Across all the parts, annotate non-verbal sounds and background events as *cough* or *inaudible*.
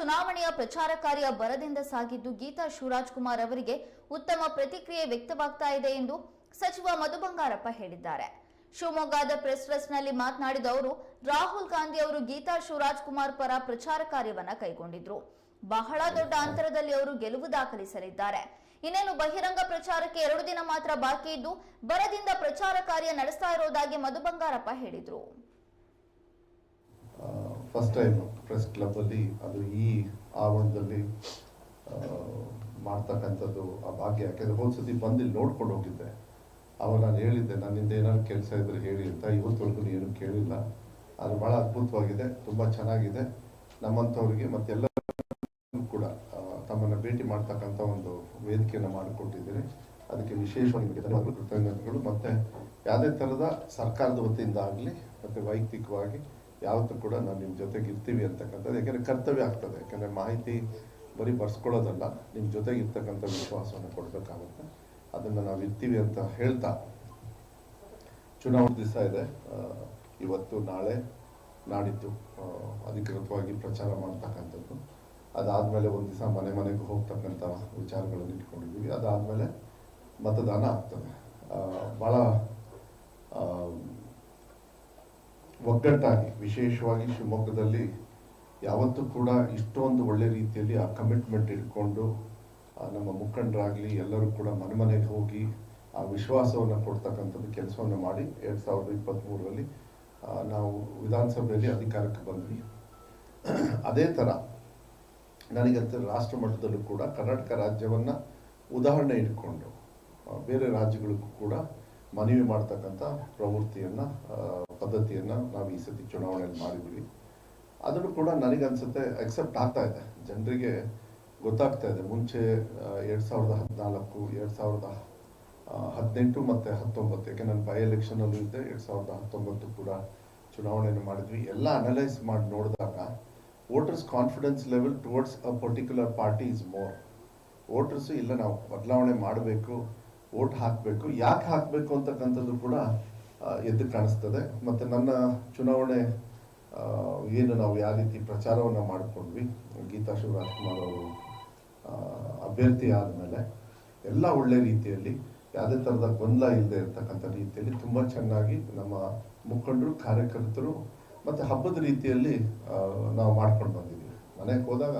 ಚುನಾವಣೆಯ ಪ್ರಚಾರ ಕಾರ್ಯ ಬರದಿಂದ ಸಾಗಿದ್ದು ಗೀತಾ ಶಿವರಾಜ್ ಕುಮಾರ್ ಅವರಿಗೆ ಉತ್ತಮ ಪ್ರತಿಕ್ರಿಯೆ ವ್ಯಕ್ತವಾಗ್ತಾ ಇದೆ ಎಂದು ಸಚಿವ ಮಧು ಬಂಗಾರಪ್ಪ ಹೇಳಿದ್ದಾರೆ. ಶಿವಮೊಗ್ಗದ ಪ್ರೆಸ್ ಟ್ರಸ್ಟ್ನಲ್ಲಿ ಮಾತನಾಡಿದ ಅವರು, ರಾಹುಲ್ ಗಾಂಧಿ ಅವರು ಗೀತಾ ಶಿವರಾಜ್ ಕುಮಾರ್ ಪರ ಪ್ರಚಾರ ಕಾರ್ಯವನ್ನ ಕೈಗೊಂಡಿದ್ರು. ಬಹಳ ದೊಡ್ಡ ಅಂತರದಲ್ಲಿ ಅವರು ಗೆಲುವು ದಾಖಲಿಸಲಿದ್ದಾರೆ. ಇನ್ನೇನು ಬಹಿರಂಗ ಪ್ರಚಾರಕ್ಕೆ ಎರಡು ದಿನ ಮಾತ್ರ ಬಾಕಿ ಇದ್ದು, ಬರದಿಂದ ಪ್ರಚಾರ ಕಾರ್ಯ ನಡೆಸ್ತಾ ಇರೋದಾಗಿ ಮಧು ಬಂಗಾರಪ್ಪ ಹೇಳಿದ್ರು. ಫಸ್ಟ್ ಟೈಮ್ ಪ್ರೆಸ್ ಕ್ಲಬ್ಬಲ್ಲಿ ಅದು ಈ ಆವರಣದಲ್ಲಿ ಮಾಡ್ತಕ್ಕಂಥದ್ದು ಆ ಭಾಗ್ಯ. ಯಾಕೆಂದರೆ ಹೋದ ಸತಿ ಬಂದು ಇಲ್ಲಿ ನೋಡ್ಕೊಂಡು ಹೋಗಿದ್ದೆ. ಅವಾಗ ನಾನು ಹೇಳಿದ್ದೆ, ನನ್ನಿಂದ ಏನಾದ್ರು ಕೆಲಸ ಇದ್ರೆ ಹೇಳಿ ಅಂತ. ಇವತ್ತವರೆಗೂ ಏನು ಕೇಳಿಲ್ಲ. ಅದು ಭಾಳ ಅದ್ಭುತವಾಗಿದೆ, ತುಂಬ ಚೆನ್ನಾಗಿದೆ. ನಮ್ಮಂಥವ್ರಿಗೆ ಮತ್ತೆಲ್ಲ ಕೂಡ ತಮ್ಮನ್ನು ಭೇಟಿ ಮಾಡ್ತಕ್ಕಂಥ ಒಂದು ವೇದಿಕೆಯನ್ನು ಮಾಡಿಕೊಟ್ಟಿದ್ದೀನಿ. ಅದಕ್ಕೆ ವಿಶೇಷವಾಗಿ ಕೃತಜ್ಞತೆಗಳು. ಮತ್ತು ಯಾವುದೇ ಥರದ ಸರ್ಕಾರದ ವತಿಯಿಂದ ಆಗಲಿ ಮತ್ತು ವೈಯಕ್ತಿಕವಾಗಿ ಯಾವತ್ತೂ ಕೂಡ ನಾವು ನಿಮ್ಮ ಜೊತೆಗೆ ಇರ್ತೀವಿ ಅಂತಕ್ಕಂಥದ್ದು. ಯಾಕೆಂದರೆ ಕರ್ತವ್ಯ ಆಗ್ತದೆ. ಯಾಕೆಂದರೆ ಮಾಹಿತಿ ಬರೀ ಬರ್ಸ್ಕೊಳ್ಳೋದಲ್ಲ ನಿಮ್ಮ ಜೊತೆಗೆ ಇರ್ತಕ್ಕಂಥ ವಿಶ್ವಾಸವನ್ನು ಕೊಡಬೇಕಾಗುತ್ತೆ. ಅದನ್ನು ನಾವು ಇರ್ತೀವಿ ಅಂತ ಹೇಳ್ತಾ ಚುನಾವಣೆ ದಿವಸ ಇದೆ. ಇವತ್ತು ನಾಳೆ ನಾಡಿದ್ದು ಅಧಿಕೃತವಾಗಿ ಪ್ರಚಾರ ಮಾಡ್ತಕ್ಕಂಥದ್ದು. ಅದಾದಮೇಲೆ ಒಂದು ದಿವಸ ಮನೆ ಮನೆಗೆ ಹೋಗ್ತಕ್ಕಂಥ ವಿಚಾರಗಳನ್ನು ಇಟ್ಕೊಂಡಿದ್ದೀವಿ ಅದಾದಮೇಲೆ ಮತದಾನ ಆಗ್ತದೆ. ಭಾಳ ಒಗ್ಗಟ್ಟಾಗಿ, ವಿಶೇಷವಾಗಿ ಶಿವಮೊಗ್ಗದಲ್ಲಿ ಯಾವತ್ತೂ ಕೂಡ ಇಷ್ಟೊಂದು ಒಳ್ಳೆ ರೀತಿಯಲ್ಲಿ ಆ ಕಮಿಟ್ಮೆಂಟ್ ಇಟ್ಕೊಂಡು ನಮ್ಮ ಮುಖಂಡರಾಗಲಿ ಎಲ್ಲರೂ ಕೂಡ ಮನೆ ಮನೆಗೆ ಹೋಗಿ ಆ ವಿಶ್ವಾಸವನ್ನು ಕೊಡ್ತಕ್ಕಂಥದ್ದು ಕೆಲಸವನ್ನು ಮಾಡಿ ಎರಡು ಸಾವಿರದ ಇಪ್ಪತ್ತ್ಮೂರರಲ್ಲಿ ನಾವು ವಿಧಾನಸಭೆಯಲ್ಲಿ ಅಧಿಕಾರಕ್ಕೆ ಬಂದ್ವಿ. ಅದೇ ಥರ ನನಗಂತ ರಾಷ್ಟ್ರ ಮಟ್ಟದಲ್ಲೂ ಕೂಡ ಕರ್ನಾಟಕ ರಾಜ್ಯವನ್ನು ಉದಾಹರಣೆ ಇಟ್ಕೊಂಡು ಬೇರೆ ರಾಜ್ಯಗಳಿಗೂ ಕೂಡ ಮನವಿ ಮಾಡ್ತಕ್ಕಂಥ ಪ್ರವೃತ್ತಿಯನ್ನು ಪದ್ಧತಿಯನ್ನು ನಾವು ಈ ಸತಿ ಚುನಾವಣೆಯಲ್ಲಿ ಮಾಡಿದ್ವಿ ಅದನ್ನು ಕೂಡ ನನಗನ್ಸುತ್ತೆ ಅಕ್ಸೆಪ್ಟ್ ಆಗ್ತಾ ಇದೆ. ಜನರಿಗೆ ಗೊತ್ತಾಗ್ತಾ ಇದೆ. ಮುಂಚೆ ಎರಡು ಸಾವಿರದ ಹದಿನಾಲ್ಕು, ಎರಡು ಸಾವಿರದ ಹದಿನೆಂಟು ಮತ್ತು ಹತ್ತೊಂಬತ್ತು, ಯಾಕೆ ನಾನು ಬೈ ಎಲೆಕ್ಷನಲ್ಲೂ ಇದ್ದೆ, ಎರಡು ಸಾವಿರದ ಹತ್ತೊಂಬತ್ತು ಕೂಡ ಚುನಾವಣೆಯನ್ನು ಮಾಡಿದ್ವಿ. ಎಲ್ಲ ಅನಲೈಸ್ ಮಾಡಿ ನೋಡಿದಾಗ voters confidence level towards a particular party is more voters ಇಲ್ಲ, ನಾವು ಬದಲಾವಣೆ ಮಾಡಬೇಕು. ವೋಟ್ ಹಾಕಬೇಕು, ಯಾಕೆ ಹಾಕಬೇಕು ಅಂತಕ್ಕಂಥದ್ದು ಕೂಡ ಎದ್ದು ಕಾಣಿಸ್ತದೆ. ಮತ್ತು ನನ್ನ ಚುನಾವಣೆ ಏನು ನಾವು ಯಾವ ರೀತಿ ಪ್ರಚಾರವನ್ನು ಮಾಡಿಕೊಂಡ್ವಿ, ಗೀತಾ ಶಿವರಾಜ್ ಕುಮಾರ್ ಅವರು ಅಭ್ಯರ್ಥಿ ಆದಮೇಲೆ ಎಲ್ಲ ಒಳ್ಳೆ ರೀತಿಯಲ್ಲಿ, ಯಾವುದೇ ಥರದ ಗೊಂದಲ ಇಲ್ಲದೆ ಇರತಕ್ಕಂಥ ರೀತಿಯಲ್ಲಿ ತುಂಬ ಚೆನ್ನಾಗಿ ನಮ್ಮ ಮುಖಂಡರು, ಕಾರ್ಯಕರ್ತರು ಮತ್ತು ಹಬ್ಬದ ರೀತಿಯಲ್ಲಿ ನಾವು ಮಾಡ್ಕೊಂಡು ಬಂದಿದ್ದೀವಿ. ಮನೆಗೆ ಹೋದಾಗ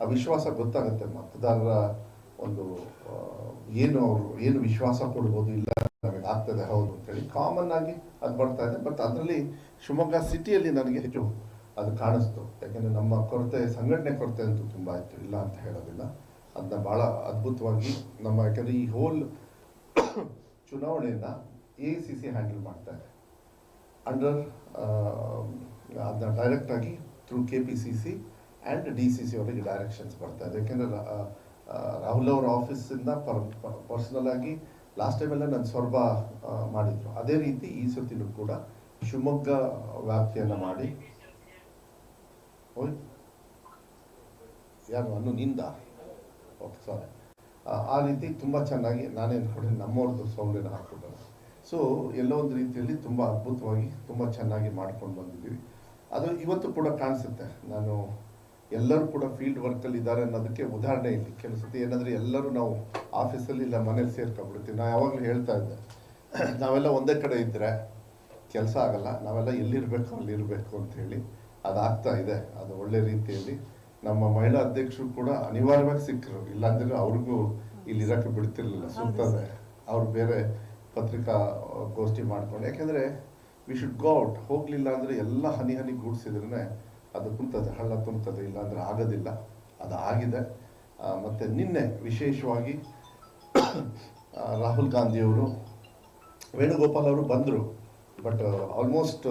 ಆ ವಿಶ್ವಾಸ ಗೊತ್ತಾಗುತ್ತೆ, ಮತದಾರರ ಒಂದು ಏನು ಅವರು ಏನು ವಿಶ್ವಾಸ ಕೊಡ್ಬೋದು ಇಲ್ಲ ನಮಗೆ ಆಗ್ತದೆ, ಹೌದು ಅಂತೇಳಿ ಕಾಮನ್ ಆಗಿ ಅದು ಬರ್ತಾ ಇದೆ. ಬಟ್ ಅದರಲ್ಲಿ ಶಿವಮೊಗ್ಗ ಸಿಟಿಯಲ್ಲಿ ನನಗೆ ಹೆಚ್ಚು ಅದು ಕಾಣಿಸ್ತು. ಯಾಕೆಂದರೆ ನಮ್ಮ ಕೊರತೆ, ಸಂಘಟನೆ ಕೊರತೆ ಅಂತೂ ತುಂಬ ಇತ್ತು. ಇಲ್ಲ ಅಂತ ಹೇಳೋದಿಲ್ಲ. ಅದನ್ನ ಭಾಳ ಅದ್ಭುತವಾಗಿ ನಮ್ಮ, ಯಾಕೆಂದರೆ ಈ ಹೋಲ್ ಚುನಾವಣೆಯನ್ನು ಎ ಸಿ ಸಿ ಹ್ಯಾಂಡಲ್ ಮಾಡ್ತಾ ಇದೆ. ಅಂಡರ್ ಅದನ್ನ ಡೈರೆಕ್ಟಾಗಿ through K P C C and D C C ಅವರಿಗೆ ಡೈರೆಕ್ಷನ್ಸ್ ಬರ್ತಾ ಇದೆ. ಯಾಕೆಂದರೆ ರಾಹುಲ್ ಅವರ ಆಫೀಸಿಂದ ಪರ್ ಪರ್ಸನಲ್ ಆಗಿ ಲಾಸ್ಟ್ ಟೈಮೆಲ್ಲ ನನ್ನ ಸ್ವರ್ಭ ಮಾಡಿದರು. ಅದೇ ರೀತಿ ಈ ಸತಿನೂ ಕೂಡ ಶಿವಮೊಗ್ಗ ವ್ಯಾಪ್ತಿಯನ್ನು ಮಾಡಿ. ಯಾರು? ಅನ್ನು ನಿಂದ? ಓಕೆ ಸಾರಿ ಆ ರೀತಿ ತುಂಬ ಚೆನ್ನಾಗಿ ನಾನೇ ಕೊಡಿ ನಮ್ಮವ್ರದ್ದು ಸೌಂಡನ್ನು ಹಾಕ್ಬಿಟ್ಟರು ಸೊ ಎಲ್ಲೋ ಒಂದು ರೀತಿಯಲ್ಲಿ ತುಂಬ ಅದ್ಭುತವಾಗಿ ತುಂಬ ಚೆನ್ನಾಗಿ ಮಾಡ್ಕೊಂಡು ಬಂದಿದ್ದೀವಿ. ಅದು ಇವತ್ತು ಕೂಡ ಕಾಣಿಸುತ್ತೆ. ನಾನು ಎಲ್ಲರೂ ಕೂಡ ಫೀಲ್ಡ್ ವರ್ಕಲ್ಲಿ ಇದ್ದಾರೆ ಅನ್ನೋದಕ್ಕೆ ಉದಾಹರಣೆ ಇಲ್ಲಿ ಕೆಲವು ಸತಿ. ಏನಂದರೆ ಎಲ್ಲರೂ ನಾವು ಆಫೀಸಲ್ಲಿ ಇಲ್ಲ ಮನೇಲಿ ಸೇರ್ಕೊಂಡ್ಬಿಡ್ತೀವಿ. ನಾನು ಯಾವಾಗಲೂ ಹೇಳ್ತಾ ಇದ್ದೆ. *clears throat* ನಾವೆಲ್ಲ ಒಂದೇ ಕಡೆ ಇದ್ದರೆ ಕೆಲಸ ಆಗಲ್ಲ. ನಾವೆಲ್ಲ ಎಲ್ಲಿರಬೇಕು ಅಲ್ಲಿರಬೇಕು ಅಂತೇಳಿ ಅದಾಗ್ತಾ ಇದೆ. ಅದು ಒಳ್ಳೆ ರೀತಿಯಲ್ಲಿ ನಮ್ಮ ಮಹಿಳಾ ಅಧ್ಯಕ್ಷರು ಕೂಡ ಅನಿವಾರ್ಯವಾಗಿ ಸಿಕ್ಕರು ಇಲ್ಲಾಂದ್ರೆ ಅವ್ರಿಗೂ ಇಲ್ಲಿ ಇರೋಕ್ಕೆ ಬಿಡ್ತಿರ್ಲಿಲ್ಲ. ಸುತ್ತದೆ ಅವ್ರು ಬೇರೆ ಪತ್ರಿಕಾ ಗೋಷ್ಠಿ ಮಾಡ್ಕೊಂಡು. ಯಾಕೆಂದರೆ ವಿ ಶುಡ್ ಗೋ ಔಟ್ ಹೋಗಲಿಲ್ಲ ಅಂದರೆ ಎಲ್ಲ ಹನಿ ಹನಿ ಗೂಡಿಸಿದ್ರೇ ಅದು ಕುಂತದೆ ಹಳ್ಳ ಕುಂತದೆ ಇಲ್ಲಾಂದರೆ ಆಗೋದಿಲ್ಲ. ಅದು ಆಗಿದೆ. ಮತ್ತು ನಿನ್ನೆ ವಿಶೇಷವಾಗಿ ರಾಹುಲ್ ಗಾಂಧಿಯವರು, ವೇಣುಗೋಪಾಲ್ ಅವರು ಬಂದರು. ಬಟ್ ಆಲ್ಮೋಸ್ಟ್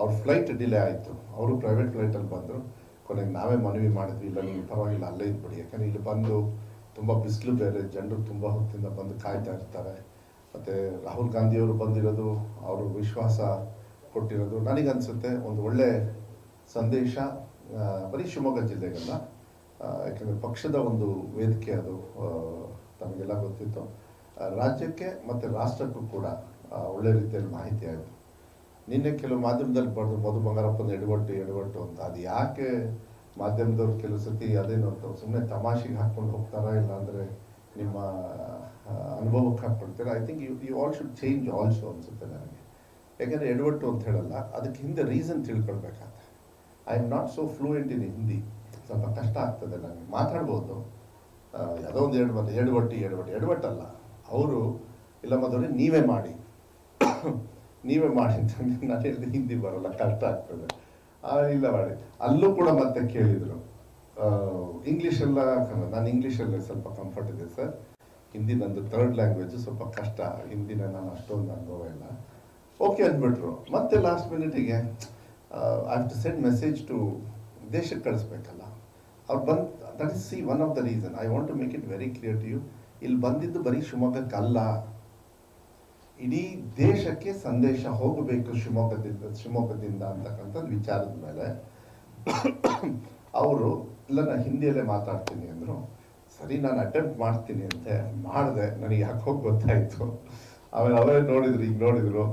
ಅವ್ರ ಫ್ಲೈಟ್ ಡಿಲೇ ಆಯಿತು. ಅವರು ಪ್ರೈವೇಟ್ ಫ್ಲೈಟಲ್ಲಿ ಬಂದರು. ಕೊನೆಗೆ ನಾವೇ ಮನವಿ ಮಾಡಿದ್ವಿ, ಇಲ್ಲ ನೀವು ಪರವಾಗಿಲ್ಲ, ಅಲ್ಲೇ ಇದ್ಬಿಡಿ. ಯಾಕಂದರೆ ಇಲ್ಲಿ ಬಂದು ತುಂಬ ಬಿಸಿಲು ಬೇರೆ, ಜನರು ತುಂಬ ಹೊತ್ತಿಂದ ಬಂದು ಕಾಯ್ತಾ ಇರ್ತಾರೆ. ಮತ್ತು ರಾಹುಲ್ ಗಾಂಧಿಯವರು ಬಂದಿರೋದು, ಅವರು ವಿಶ್ವಾಸ ಕೊಟ್ಟಿರೋದು ನನಗನ್ಸುತ್ತೆ. ಒಂದು ಒಳ್ಳೆ ಸಂದೇಶ ಬರೀ ಶಿವಮೊಗ್ಗ ಜಿಲ್ಲೆಗಲ್ಲ. ಯಾಕೆಂದರೆ ಪಕ್ಷದ ಒಂದು ವೇದಿಕೆ ಅದು ತಮಗೆಲ್ಲ ಗೊತ್ತಿತ್ತು. ರಾಜ್ಯಕ್ಕೆ ಮತ್ತು ರಾಷ್ಟ್ರಕ್ಕೂ ಕೂಡ ಒಳ್ಳೆ ರೀತಿಯಲ್ಲಿ ಮಾಹಿತಿ ಆಯಿತು. ನಿನ್ನೆ ಕೆಲವು ಮಾಧ್ಯಮದಲ್ಲಿ ಬರೆದು, ಮಧು ಬಂಗಾರಪ್ಪನ ಎಡವಟ್ಟು ಎಡವಟ್ಟು ಅಂತ. ಅದು ಯಾಕೆ ಮಾಧ್ಯಮದವ್ರು ಕೆಲವು ಸತಿ ಅದೇನು ಅಂತ ಸುಮ್ಮನೆ ತಮಾಷೆಗೆ ಹಾಕ್ಕೊಂಡು ಹೋಗ್ತಾರಾ ಇಲ್ಲ ಅಂದರೆ ನಿಮ್ಮ ಅನುಭವಕ್ಕೆ ಹಾಕ್ಕೊಳ್ತೀರಾ? I think you you all should change also ಅನಿಸುತ್ತೆ ನನಗೆ. ಯಾಕೆಂದರೆ ಎಡವಟ್ಟು ಅಂತ ಹೇಳಲ್ಲ, ಅದಕ್ಕೆ ಹಿಂದೆ reason ತಿಳ್ಕೊಳ್ಬೇಕಾಗತ್ತೆ I am not so fluent in Hindi ಸ್ವಲ್ಪ ಕಷ್ಟ ಆಗ್ತದೆ ನನಗೆ. ಮಾತಾಡ್ಬೋದು. ಯಾವುದೋ ಒಂದು ಎರಡು ಬಟ್ಟು ಎರಡು ಬಟ್ಟಿ ಎರಡು ಬಟ್ಟಿ ಎರಡು ಬಟ್ಟಲ್ಲ ಅವರು, ಇಲ್ಲ ಮೊದಲು ನೀವೇ ಮಾಡಿ. ನೀವೇ ಮಾಡಿ ಅಂತಂದ್ರೆ ನಾನು ಹೇಳಿದೆ ಹಿಂದಿ ಬರೋಲ್ಲ, ಕಷ್ಟ ಆಗ್ತದೆ. ಇಲ್ಲ ಮಾಡಿ. ಅಲ್ಲೂ ಕೂಡ ಮತ್ತೆ ಕೇಳಿದರು. ಇಂಗ್ಲೀಷೆಲ್ಲ ನಾನು ಇಂಗ್ಲೀಷಲ್ಲೇ ಸ್ವಲ್ಪ ಕಂಫರ್ಟ್ ಇದೆ ಸರ್ ಹಿಂದಿ ನಂದು ಥರ್ಡ್ ಲ್ಯಾಂಗ್ವೇಜ್ ಸ್ವಲ್ಪ ಕಷ್ಟ. ಹಿಂದಿನ ನಾನು ಅಷ್ಟೊಂದು ಅನುಭವ ಇಲ್ಲ. ಓಕೆ ಅಂದ್ಬಿಟ್ರು. ಮತ್ತೆ last ಮಿನಿಟಿಗೆ I to send message to ದೇಶಕ್ಕೆ ಕಳಿಸ್ಬೇಕಲ್ಲ. ಅವ್ರು ಬಂದು that is see one of the reason I want to make it very clear to you ಇಲ್ಲಿ ಬಂದಿದ್ದು ಬರೀ ಶಿವಮೊಗ್ಗಕ್ಕಲ್ಲ. ಇಡೀ ದೇಶಕ್ಕೆ ಸಂದೇಶ ಹೋಗಬೇಕು ಶಿವಮೊಗ್ಗದಿಂದ ಶಿವಮೊಗ್ಗದಿಂದ ಅಂತಕ್ಕಂಥದ್ದು ವಿಚಾರದ ಮೇಲೆ. *coughs* ಅವರು, ಇಲ್ಲ ನಾನು ಹಿಂದಿಯಲ್ಲೇ ಮಾತಾಡ್ತೀನಿ ಅಂದರು. ಸರಿ, ನಾನು ಅಟೆಂಪ್ಟ್ ಮಾಡ್ತೀನಿ ಅಂತೆ. ಮಾಡಿದೆ. ನನಗೆ ಯಾಕೆ ಹೋಗಿ ಗೊತ್ತಾಯಿತು. ಆಮೇಲೆ ಅವರೇ ನೋಡಿದ್ರು ಈಗ ನೋಡಿದ್ರು.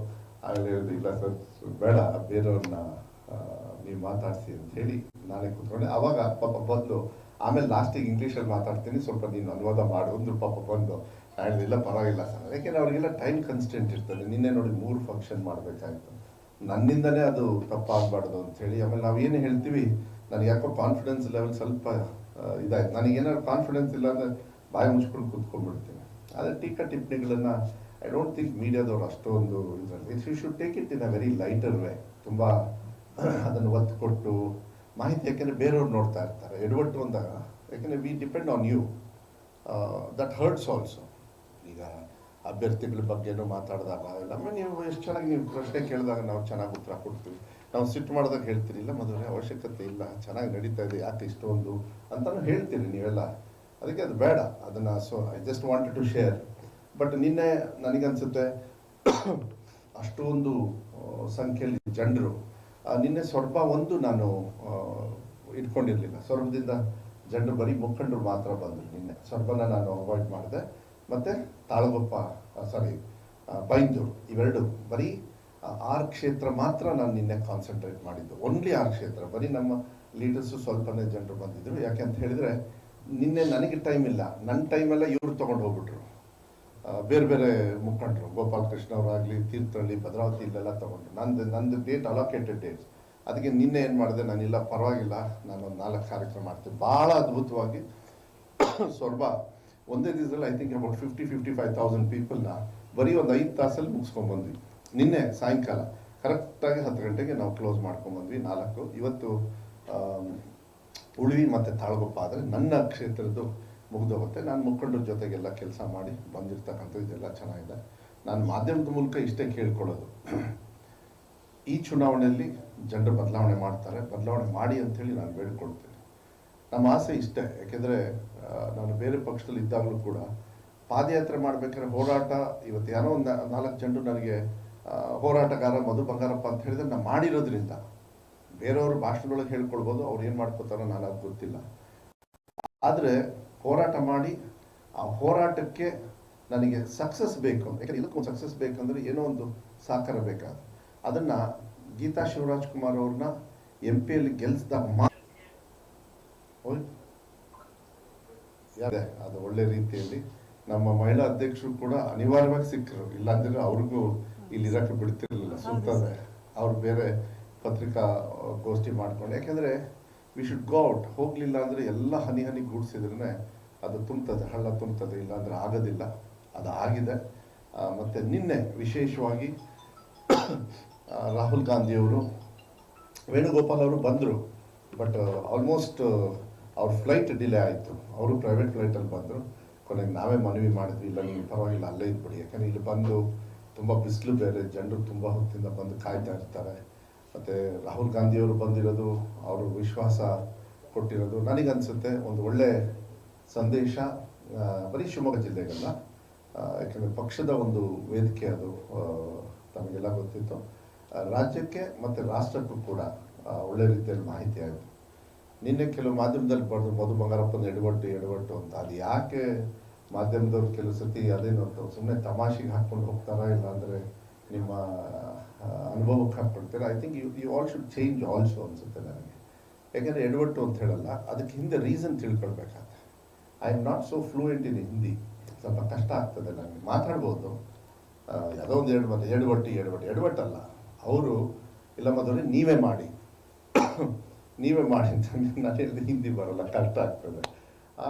ಆಮೇಲೆ ಹೇಳಿದ್ರು ಇಲ್ಲ ಸರ್, ಬೇಡ, ಬೇರೆಯವ್ರನ್ನ ನೀವು ಮಾತಾಡಿಸಿ ಅಂತ ಹೇಳಿ ನಾನೇ ಕೂತ್ಕೊಂಡೆ. ಅವಾಗ ಪಾಪ ಬಂದು, ಆಮೇಲೆ ಲಾಸ್ಟಿಗೆ ಇಂಗ್ಲೀಷಲ್ಲಿ ಮಾತಾಡ್ತೀನಿ, ಸ್ವಲ್ಪ ನೀನು ಅನುವಾದ ಮಾಡು ಅಂದ್ರು ಪಾಪ ಬಂದು ಹೇಳಿದಿಲ್ಲ ಪರವಾಗಿಲ್ಲ ಸರ್. ಯಾಕೆಂದ್ರೆ ಅವರಿಗೆಲ್ಲ ಟೈಮ್ ಕನ್ಸ್ಟೆಂಟ್ ಇರ್ತದೆ. ನಿನ್ನೆ ನೋಡಿ ಮೂರು ಫಂಕ್ಷನ್ ಮಾಡಬೇಕಾಯ್ತು. ನನ್ನಿಂದನೇ ಅದು ತಪ್ಪಾಗಬಾರ್ದು ಅಂತ ಹೇಳಿ, ಆಮೇಲೆ ನಾವು ಏನು ಹೇಳ್ತೀವಿ? ನನಗೆ ಯಾಕೋ ಕಾನ್ಫಿಡೆನ್ಸ್ ಲೆವೆಲ್ ಸ್ವಲ್ಪ ಇದಾಯ್ತು. ನನಗೆ ಏನಾದ್ರು ಕಾನ್ಫಿಡೆನ್ಸ್ ಇಲ್ಲ ಅಂದರೆ ಬಾಯಿ ಮುಚ್ಕೊಂಡು ಕೂತ್ಕೊಂಡ್ಬಿಡ್ತೀನಿ. ಆದರೆ ಟೀಕಾ ಟಿಪ್ಪಣಿಗಳನ್ನು ಐ ಡೋಂಟ್ ಥಿಂಕ್ ಮೀಡಿಯಾದವ್ರು ಅಷ್ಟೊಂದು ಇದರಲ್ಲಿ. It's you should take it in a very lighter way ತುಂಬ ಅದನ್ನು ಒತ್ತು ಕೊಟ್ಟು ಮಾಹಿತಿ, ಯಾಕೆಂದರೆ ಬೇರೆಯವ್ರು ನೋಡ್ತಾ ಇರ್ತಾರೆ, ಎಡವಟ್ಟು ಅಂದಾಗ ಯಾಕೆಂದರೆ we depend on you that hurts also ಈಗ ಅಭ್ಯರ್ಥಿಗಳ ಬಗ್ಗೆನೂ ಮಾತಾಡಿದಾಗ ಎಲ್ಲಮ್ಮೆ ನೀವು ಎಷ್ಟು ಚೆನ್ನಾಗಿ ನೀವು ಪ್ರಶ್ನೆ ಕೇಳಿದಾಗ ನಾವು ಚೆನ್ನಾಗಿ ಉತ್ತರ ಕೊಡ್ತೀವಿ. ನಾವು ಸಿಟ್ಟು ಮಾಡಿದಾಗ ಹೇಳ್ತೀರಿ, ಇಲ್ಲ ಮದುವೆ ಅವಶ್ಯಕತೆ ಇಲ್ಲ, ಚೆನ್ನಾಗಿ ನಡೀತಾ ಇದೆ, ಯಾಕೆ ಇಷ್ಟೊಂದು? ಅಂತಲೂ ಹೇಳ್ತೀರಿ ನೀವೆಲ್ಲ. ಅದಕ್ಕೆ ಅದು ಬೇಡ. ಅದನ್ನು so I just wanted to share but ನಿನ್ನೆ ನನಗನ್ಸುತ್ತೆ, ಅಷ್ಟೊಂದು ಸಂಖ್ಯೆಯಲ್ಲಿ ಜನರು ನಿನ್ನೆ ಸ್ವಲ್ಪ ಒಂದು ನಾನು ಇಟ್ಕೊಂಡಿರಲಿಲ್ಲ. ಸ್ವರ್ಪದಿಂದ ಜನರು ಬರೀ ಮುಖಂಡರು ಮಾತ್ರ ಬಂದರು ನಿನ್ನೆ. ಸ್ವರ್ಪನ ನಾನು ಅವಾಯ್ಡ್ ಮಾಡಿದೆ. ಮತ್ತು ತಾಳಗೊಪ್ಪ ಸಾರಿ ಬೈಂದೂರು, ಇವೆರಡು ಬರೀ ಆರ್ ಕ್ಷೇತ್ರ ಮಾತ್ರ ನಾನು ನಿನ್ನೆ ಕಾನ್ಸಂಟ್ರೇಟ್ ಮಾಡಿದ್ದು. ಓನ್ಲಿ ಆರು ಕ್ಷೇತ್ರ. ಬರೀ ನಮ್ಮ ಲೀಡರ್ಸು ಸ್ವಲ್ಪನೇ ಜನರು ಬಂದಿದ್ದರು ಯಾಕೆ ಅಂತ ಹೇಳಿದರೆ, ನಿನ್ನೆ ನನಗೆ ಟೈಮ್ ಇಲ್ಲ. ನನ್ನ ಟೈಮೆಲ್ಲ ಇವರು ತೊಗೊಂಡು ಹೋಗ್ಬಿಟ್ರು. ಬೇರೆ ಬೇರೆ ಮುಖಂಡರು, ಗೋಪಾಲ ಕೃಷ್ಣ ಅವರಾಗಲಿ, ತೀರ್ಥಹಳ್ಳಿ, ಭದ್ರಾವತಿ ಇಲ್ಲೆಲ್ಲ ತೊಗೊಂಡ್ರು. ನಂದು ನಂದು ಡೇಟ್ ಅಲೋಕೇಟೆಡ್ ಡೇಟ್ಸ್ ಅದಕ್ಕೆ ನಿನ್ನೆ ಏನು ಮಾಡಿದೆ, ನಾನಿಲ್ಲ, ಪರವಾಗಿಲ್ಲ ನಾನು ನಾಲ್ಕು ಕಾರ್ಯಕ್ರಮ ಮಾಡ್ತೀನಿ. ಭಾಳ ಅದ್ಭುತವಾಗಿ, *coughs* ಸ್ವಲ್ಪ ಒಂದೇ ದಿವಸದಲ್ಲಿ I think about fifty fifty five thousand ಪೀಪಲ್ನ ಬರೀ ಒಂದು ಐದು ತಾಸಲ್ಲಿ ಮುಗಿಸ್ಕೊಂಡ್ಬಂದ್ವಿ ನಿನ್ನೆ ಸಾಯಂಕಾಲ ಕರೆಕ್ಟಾಗಿ ಹತ್ತು ಗಂಟೆಗೆ ನಾವು ಕ್ಲೋಸ್ ಮಾಡ್ಕೊಂಡ್ಬಂದ್ವಿ ನಾಲ್ಕು. ಇವತ್ತು ಉಳ್ವಿ ಮತ್ತು ತಾಳಗೊಪ್ಪ ಆದರೆ ನನ್ನ ಕ್ಷೇತ್ರದ್ದು ಮುಗ್ದು ಹೋಗುತ್ತೆ ನಾನು ಮುಖಂಡರ ಜೊತೆಗೆಲ್ಲ ಕೆಲಸ ಮಾಡಿ ಬಂದಿರ್ತಕ್ಕಂಥದ್ದು ಇದೆಲ್ಲ ಚೆನ್ನಾಗಿದೆ. ನಾನು ಮಾಧ್ಯಮದ ಮೂಲಕ ಇಷ್ಟೇ ಕೇಳ್ಕೊಳ್ಳೋದು. ಈ ಚುನಾವಣೆಯಲ್ಲಿ ಜನರು ಬದಲಾವಣೆ ಮಾಡ್ತಾರೆ. ಬದಲಾವಣೆ ಮಾಡಿ ಅಂಥೇಳಿ ನಾನು ಬೇಡ್ಕೊಳ್ತೇನೆ. ನಮ್ಮ ಆಸೆ ಇಷ್ಟೇ. ಯಾಕೆಂದರೆ ನಾನು ಬೇರೆ ಪಕ್ಷದಲ್ಲಿ ಇದ್ದಾಗಲೂ ಕೂಡ ಪಾದಯಾತ್ರೆ ಮಾಡಬೇಕಾದ್ರೆ ಹೋರಾಟ, ಇವತ್ತು ಯಾರೋ ಒಂದು ನಾಲ್ಕು ಜನರು ನನಗೆ ಹೋರಾಟಗಾರ ಮಧು ಬಂಗಾರಪ್ಪ ಅಂತ ಹೇಳಿದ್ರೆ ನಾನು ಮಾಡಿರೋದ್ರಿಂದ. ಬೇರೆಯವ್ರ ಭಾಷಣದೊಳಗೆ ಹೇಳ್ಕೊಳ್ಬೋದು. ಅವ್ರು ಏನು ಮಾಡ್ಕೋತಾರೋ ನಾನು ಅದು ಗೊತ್ತಿಲ್ಲ. ಆದರೆ ಹೋರಾಟ ಮಾಡಿ ಆ ಹೋರಾಟಕ್ಕೆ ನನಗೆ ಸಕ್ಸಸ್ ಬೇಕು. ಯಾಕಂದರೆ ಇದಕ್ಕೊಂದು ಸಕ್ಸಸ್ ಬೇಕಂದ್ರೆ ಏನೋ ಒಂದು ಸಹಕಾರ ಬೇಕಾದ ಅದನ್ನು ಗೀತಾ ಶಿವರಾಜ್ ಕುಮಾರ್ ಅವ್ರನ್ನ ಎಂ ಪಿಯಲ್ಲಿ ಗೆಲ್ಲಿಸಿದ ಮಾ. ಅದು ಒಳ್ಳೆ ರೀತಿಯಲ್ಲಿ ನಮ್ಮ ಮಹಿಳಾ ಅಧ್ಯಕ್ಷರು ಕೂಡ ಅನಿವಾರ್ಯವಾಗಿ ಸಿಕ್ಕರು. ಇಲ್ಲಾಂದ್ರೆ ಅವ್ರಿಗೂ ಇಲ್ಲಿ ಇರಕ್ಕೆ ಬಿಡ್ತಿರ್ಲಿಲ್ಲ. ಸುತ್ತದೆ ಅವ್ರು ಬೇರೆ ಪತ್ರಿಕಾ ಗೋಷ್ಠಿ ಮಾಡ್ಕೊಂಡು. ಯಾಕೆಂದ್ರೆ ವಿ ಶುಡ್ ಗೋ ಔಟ್ ಹೋಗ್ಲಿಲ್ಲ ಅಂದ್ರೆ ಎಲ್ಲ ಹನಿ ಹನಿ ಗೂಡ್ಸಿದ್ರೆ ಅದು ತುಂಬ್ತದೆ, ಹಳ್ಳ ತುಂಬ್ತದೆ, ಇಲ್ಲಾಂದ್ರೆ ಆಗೋದಿಲ್ಲ. ಅದು ಆಗಿದೆ. ಮತ್ತು ನಿನ್ನೆ ವಿಶೇಷವಾಗಿ ರಾಹುಲ್ ಗಾಂಧಿಯವರು, ವೇಣುಗೋಪಾಲ್ ಅವರು ಬಂದರು, ಬಟ್ ಆಲ್ಮೋಸ್ಟ್ ಅವ್ರ ಫ್ಲೈಟ್ ಡಿಲೇ ಆಯಿತು. ಅವರು ಪ್ರೈವೇಟ್ ಫ್ಲೈಟಲ್ಲಿ ಬಂದರು. ಕೊನೆಗೆ ನಾವೇ ಮನವಿ ಮಾಡಿದ್ವಿ, ಇಲ್ಲ ನೀವು ಪರವಾಗಿಲ್ಲ, ಅಲ್ಲೇ ಇದ್ಬಿಡಿ. ಯಾಕಂದರೆ ಇಲ್ಲಿ ಬಂದು ತುಂಬ ಬಿಸಿಲು ಬೇರೆ, ಜನರು ತುಂಬ ಹೊತ್ತಿಂದ ಬಂದು ಕಾಯ್ತಾ ಇರ್ತಾರೆ. ಮತ್ತು ರಾಹುಲ್ ಗಾಂಧಿಯವರು ಬಂದಿರೋದು, ಅವರು ವಿಶ್ವಾಸ ಕೊಟ್ಟಿರೋದು ನನಗನ್ಸುತ್ತೆ. ಒಂದು ಒಳ್ಳೆ ಸಂದೇಶ ಬರೀ ಶಿವಮೊಗ್ಗ ಜಿಲ್ಲೆಗಲ್ಲ. ಯಾಕೆಂದರೆ ಪಕ್ಷದ ಒಂದು ವೇದಿಕೆ ಅದು ತಮಗೆಲ್ಲ ಗೊತ್ತಿತ್ತು. ರಾಜ್ಯಕ್ಕೆ ಮತ್ತು ರಾಷ್ಟ್ರಕ್ಕೂ ಕೂಡ ಒಳ್ಳೆ ರೀತಿಯಲ್ಲಿ ಮಾಹಿತಿ ಆಯಿತು. ನಿನ್ನೆ ಕೆಲವು ಮಾಧ್ಯಮದಲ್ಲಿ ಬರೆದು ಮಧು ಬಂಗಾರಪ್ಪನ ಎಡವಟ್ಟು ಎಡವಟ್ಟು ಅಂತ. ಅದು ಯಾಕೆ ಮಾಧ್ಯಮದವ್ರು ಕೆಲವು ಸತಿ ಅದೇನು ಅಂತ ಸುಮ್ಮನೆ ತಮಾಷೆಗೆ ಹಾಕ್ಕೊಂಡು ಹೋಗ್ತಾರಾ ಇಲ್ಲ ಅಂದರೆ ನಿಮ್ಮ ಅನುಭವಕ್ಕೆ ಹಾಕ್ಕೊಳ್ತೀರಾ I think you you all should change also ಅನಿಸುತ್ತೆ ನನಗೆ. ಯಾಕೆಂದರೆ ಎಡವಟ್ಟು ಅಂತ ಹೇಳಲ್ಲ, ಅದಕ್ಕೆ ಹಿಂದೆ reason ತಿಳ್ಕೊಳ್ಬೇಕಾಗತ್ತೆ I am not so fluent in Hindi ಸ್ವಲ್ಪ ಕಷ್ಟ ಆಗ್ತದೆ ನನಗೆ. ಮಾತಾಡ್ಬೋದು. ಯಾವುದೋ ಒಂದು ಎರಡು ಮತ್ತೆ ಎಡವಟ್ಟು ಎಡವಟ್ಟು ಎಡವಟ್ಟಲ್ಲ ಅವರು, ಇಲ್ಲ ಮೊದಲು ನೀವೇ ಮಾಡಿ. *coughs* ನೀವೇ ಮಾಡಿ ಅಂತ ನಾನು ಹೇಳಿದ್ರೆ ಹಿಂದಿ ಬರಲ್ಲ. ಕಷ್ಟ ಆಗ್ತದೆ. ಆ